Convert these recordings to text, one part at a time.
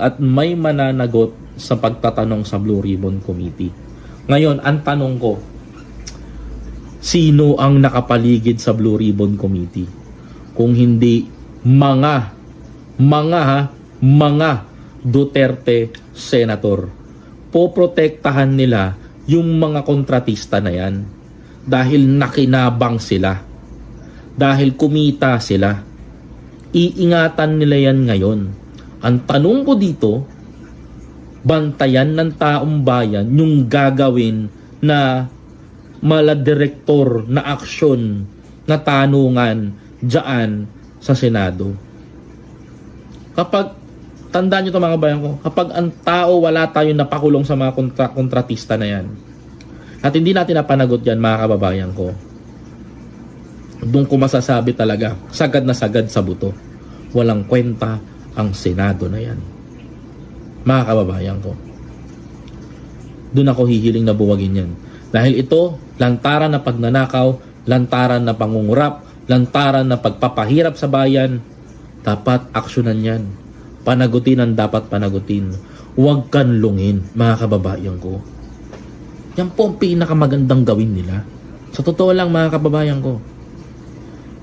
at may mananagot sa pagtatanong sa Blue Ribbon Committee. Ngayon, ang tanong ko, sino ang nakapaligid sa Blue Ribbon Committee? Kung hindi mga, mga ha, mga Duterte senator. Poprotektahan nila yung mga kontratista na yan dahil nakinabang sila. Dahil kumita sila. Iingatan nila yan ngayon. Ang tanong ko dito, bantayan ng taong bayan yung gagawin na maladirektor na aksyon na tanungan dyan sa Senado. Kapag, tandaan nyo ito mga bayan ko, kapag ang tao wala tayong napakulong sa mga kontra- kontratista na yan, at hindi natin napanagot yan mga kababayan ko, doon ko masasabi talaga, sagad na sagad sa buto. Walang kwenta ang Senado na yan. Mga kababayan ko. Doon ako hihiling na buwagin yan. Dahil ito, lantaran na pagnanakaw, lantaran na pangungurap, lantaran na pagpapahirap sa bayan, dapat aksyonan yan. Panagutin ang dapat panagutin. Huwag kanlungin, mga kababayan ko. Yan po ang pinakamagandang gawin nila. Sa totoo lang, mga kababayan ko.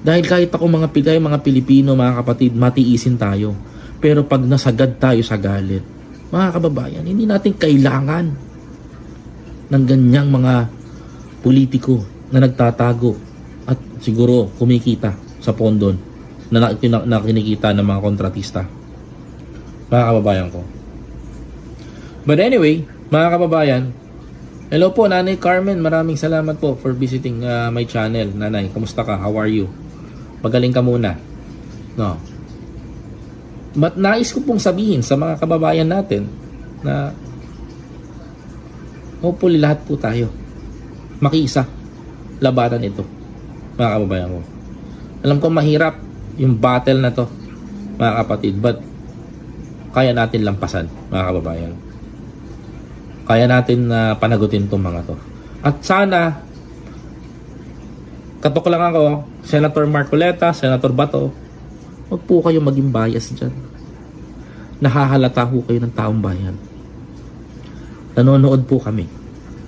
Dahil kahit ako mga Pinoy, mga Pilipino, mga kapatid, matiisin tayo. Pero pag nasagad tayo sa galit, mga kababayan, hindi natin kailangan ng ganyang mga politiko na nagtatago at siguro kumikita sa pondon na, na, ng mga kontratista. Mga kababayan ko. But anyway, mga kababayan, hello po Nanay Carmen, maraming salamat po for visiting uh, my channel. Nanay, kamusta ka? How are you? Magaling ka muna. No. But nais ko pong sabihin sa mga kababayan natin na hopefully lahat po tayo makiisa labanan ito mga kababayan ko. Alam ko mahirap yung battle na to mga kapatid but kaya natin lampasan mga kababayan. Kaya natin na panagutin tong mga to. At sana katok lang ako Senator Marcoleta, Senator Bato Huwag po kayo maging bias dyan. Nahahalata ho kayo ng taong bayan. Nanonood po kami.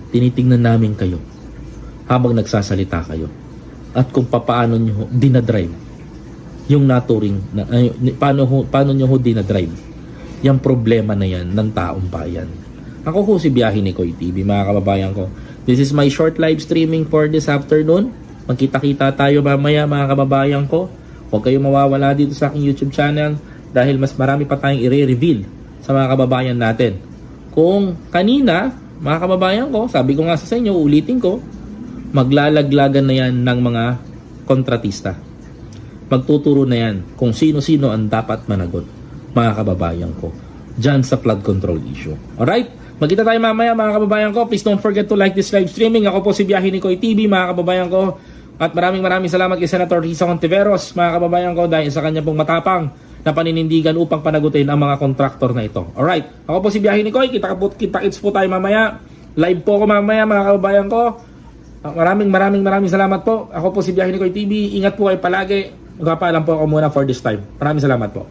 Tinitingnan namin kayo habang nagsasalita kayo. At kung papaano nyo dinadrive yung naturing, na, ay, paano, ho, paano nyo ho dinadrive yung problema na yan ng taong bayan. Ako ho si Biyahe ni Koy TV, mga kababayan ko. This is my short live streaming for this afternoon. Magkita-kita tayo mamaya mga kababayan ko. Huwag kayong mawawala dito sa aking YouTube channel dahil mas marami pa tayong i-reveal sa mga kababayan natin. Kung kanina, mga kababayan ko, sabi ko nga sa inyo, ulitin ko, maglalaglagan na yan ng mga kontratista. Magtuturo na yan kung sino-sino ang dapat managot, mga kababayan ko, dyan sa flood control issue. Alright? Magkita tayo mamaya mga kababayan ko. Please don't forget to like this live streaming. Ako po si Biyahe ni Koy TV, mga kababayan ko. At maraming maraming salamat kay Senator Risa Contiveros, mga kababayan ko, dahil sa kanya pong matapang na paninindigan upang panagutin ang mga kontraktor na ito. Alright, ako po si Biyahe ni Koy, kita, po, kita kits po tayo mamaya. Live po ako mamaya mga kababayan ko. Ah, Maraming maraming maraming salamat po. Ako po si Biyahe ni Koy TV. Ingat po kayo palagi. Magpapaalam po ako muna for this time. Maraming salamat po.